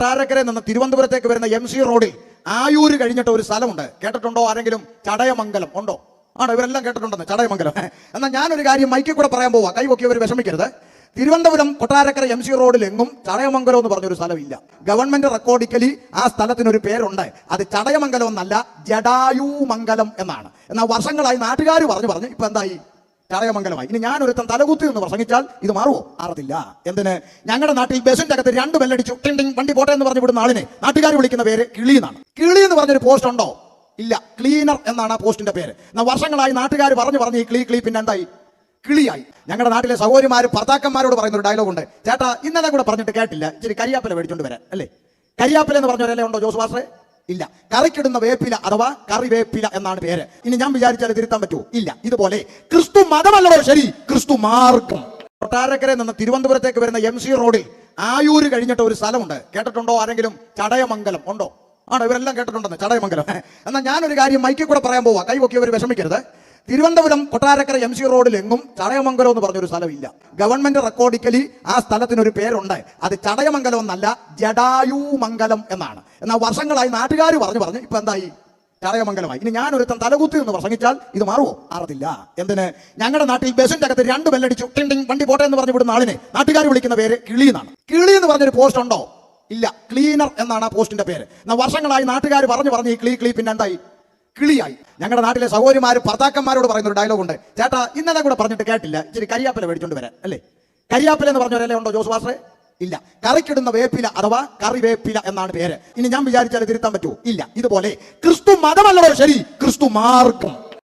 കൊട്ടാരക്കര നിന്ന് തിരുവനന്തപുരത്തേക്ക് വരുന്ന എം സി റോഡിൽ ആയൂര് കഴിഞ്ഞിട്ട് ഒരു സ്ഥലമുണ്ട്. കേട്ടിട്ടുണ്ടോ? ആരെങ്കിലും? ചടയമംഗലം. ഉണ്ടോ? ആണോ? ഇവരെല്ലാം കേട്ടിട്ടുണ്ടെന്ന്. ചടയമംഗലം. എന്നാൽ ഞാനൊരു കാര്യം മൈക്കിൽ കൂടെ പറയാൻ പോവാ. കൈ പൊക്കിയവർ വിഷമിക്കരുത്. തിരുവനന്തപുരം കൊട്ടാരക്കര എം സി റോഡിൽ എങ്ങും ചടയമംഗലം എന്ന് പറഞ്ഞൊരു സ്ഥലമില്ല. ഗവൺമെന്റ് റെക്കോർഡിക്കലി ആ സ്ഥലത്തിനൊരു പേരുണ്ട്. അത് ചടയമംഗലം എന്നല്ല ജഡായുമംഗലം എന്നാണ്. എന്നാൽ വർഷങ്ങളായി നാട്ടുകാർ പറഞ്ഞു പറഞ്ഞു ഇപ്പൊ എന്തായി? ചടയമംഗലമായി ഇനി ഞാൻ ഒരുത്തൻ തലകുത്തി എന്ന് പ്രസംഗിച്ചാൽ ഇത് മാറുമോ മാറത്തില്ല. എന്തിന്? ഞങ്ങളുടെ നാട്ടിൽ ബസിന്റെ അകത്ത് രണ്ട് ബെല്ലടിച്ചു. ടിങ് ടിങ് വണ്ടി പോട്ടെ എന്ന് പറഞ്ഞു വിടുന്ന ആളിനെ നാട്ടുകാർ വിളിക്കുന്ന പേര് കിളി എന്നാണ്. കിളി എന്ന് പറഞ്ഞൊരു പോസ്റ്റ് ഉണ്ടോ? ഇല്ല. ക്ലീനർ എന്നാണ് ആ പോസ്റ്റിന്റെ പേര്. എന്നാൽ വർഷങ്ങളായി നാട്ടുകാർ പറഞ്ഞു പറഞ്ഞു ഈ ക്ലീ ക്ലീ പിന്നെ എന്തായി? കിളിയായി. ഞങ്ങളുടെ നാട്ടിലെ സഹോദരിമാർ ഭർത്താക്കന്മാരോട് പറയുന്ന ഒരു ഡയലോഗ് ഉണ്ട്. ചേട്ടാ ഇന്നലെ കൂടെ പറഞ്ഞിട്ട് കേട്ടില്ല. ഇച്ചിരി കരിയാപ്പല മേടിച്ചോണ്ട് വരാം അല്ലേ? കരിയാപ്പല എന്ന് പറഞ്ഞവരല്ലേ ഉണ്ടോ ജോസ് മാസ്റ്ററെ? ഇല്ല. കറിക്കിടുന്ന വേപ്പില അഥവാ കറി വേപ്പില എന്നാണ് പേര്. ഇനി ഞാൻ വിചാരിച്ചാൽ തിരുത്താൻ പറ്റുമോ? ഇല്ല. ഇതുപോലെ ക്രിസ്തു മതമല്ലടോ ശരി ക്രിസ്തു മാർഗം. കൊട്ടാരക്കര നിന്ന് തിരുവനന്തപുരത്തേക്ക് വരുന്ന എം സി റോഡിൽ ആയൂര് കഴിഞ്ഞിട്ട് ഒരു സ്ഥലമുണ്ട്. കേട്ടിട്ടുണ്ടോ? ആരെങ്കിലും? ചടയമംഗലം. ഉണ്ടോ? ആണോ? ഇവരെല്ലാം കേട്ടിട്ടുണ്ടെന്ന്. ചടയമംഗലം. എന്നാൽ ഞാനൊരു കാര്യം മൈക്കിൽ കൂടെ പറയാൻ പോവാ. കൈ പൊക്കിയവർ വിഷമിക്കരുത്. തിരുവനന്തപുരം കൊട്ടാരക്കര എം സി റോഡിൽ എങ്ങും ചടയമംഗലം എന്ന് പറഞ്ഞൊരു സ്ഥലമില്ല. ഗവൺമെന്റ് റെക്കോർഡിക്കലി ആ സ്ഥലത്തിനൊരു പേരുണ്ട്. അത് ചടയമംഗലം എന്നല്ല ജഡായുമംഗലം എന്നാണ്. എന്നാൽ വർഷങ്ങളായി നാട്ടുകാർ പറഞ്ഞു പറഞ്ഞു ഇപ്പൊ എന്തായി? ചടയമംഗലമായി. ഇനി ഞാൻ ഒരുത്തൻ തലകുത്തി എന്ന് പ്രസംഗിച്ചാൽ ഇത് മാറുമോ മാറത്തില്ല. എന്തിന്? ഞങ്ങളുടെ നാട്ടിൽ ബസിന്റെ അകത്ത് രണ്ട് ബെല്ലടിച്ചു. ടിങ് ടിങ് വണ്ടി പോട്ടെ എന്ന് പറഞ്ഞു വിടുന്ന ആളിനെ നാട്ടുകാർ വിളിക്കുന്ന പേര് കിളി എന്നാണ്. കിളി എന്ന് പറഞ്ഞൊരു പോസ്റ്റ് ഉണ്ടോ? ഇല്ല. ക്ലീനർ എന്നാണ് ആ പോസ്റ്റിന്റെ പേര്. എന്നാൽ വർഷങ്ങളായി നാട്ടുകാർ പറഞ്ഞു പറഞ്ഞു ഈ ക്ലീ ക്ലീ പിന്നെ എന്തായി? കിളിയായി. ഞങ്ങളുടെ നാട്ടിലെ സഹോദരിമാര് ഭർത്താക്കന്മാരോട് പറയുന്ന ഒരു ഡയലോഗ് ഉണ്ട്. ചേട്ടാ ഇന്നലെ കൂടെ പറഞ്ഞിട്ട് കേട്ടില്ല. ഇച്ചിരി കരിയാപ്പില മേടിച്ചോണ്ട് വരാൻ അല്ലേ? കരിയാപ്പില എന്ന് പറഞ്ഞവരല്ലേ ഉണ്ടോ ജോസ് മാസ്റ്ററെ? ഇല്ല. കറിക്കിടുന്ന വേപ്പില അഥവാ കറി വേപ്പില എന്നാണ് പേര്. ഇനി ഞാൻ വിചാരിച്ചാൽ തിരുത്താൻ പറ്റുമോ ഇല്ല. ഇതുപോലെ ക്രിസ്തു മതമല്ലോ ശരി. ക്രിസ്തു മാർഗം.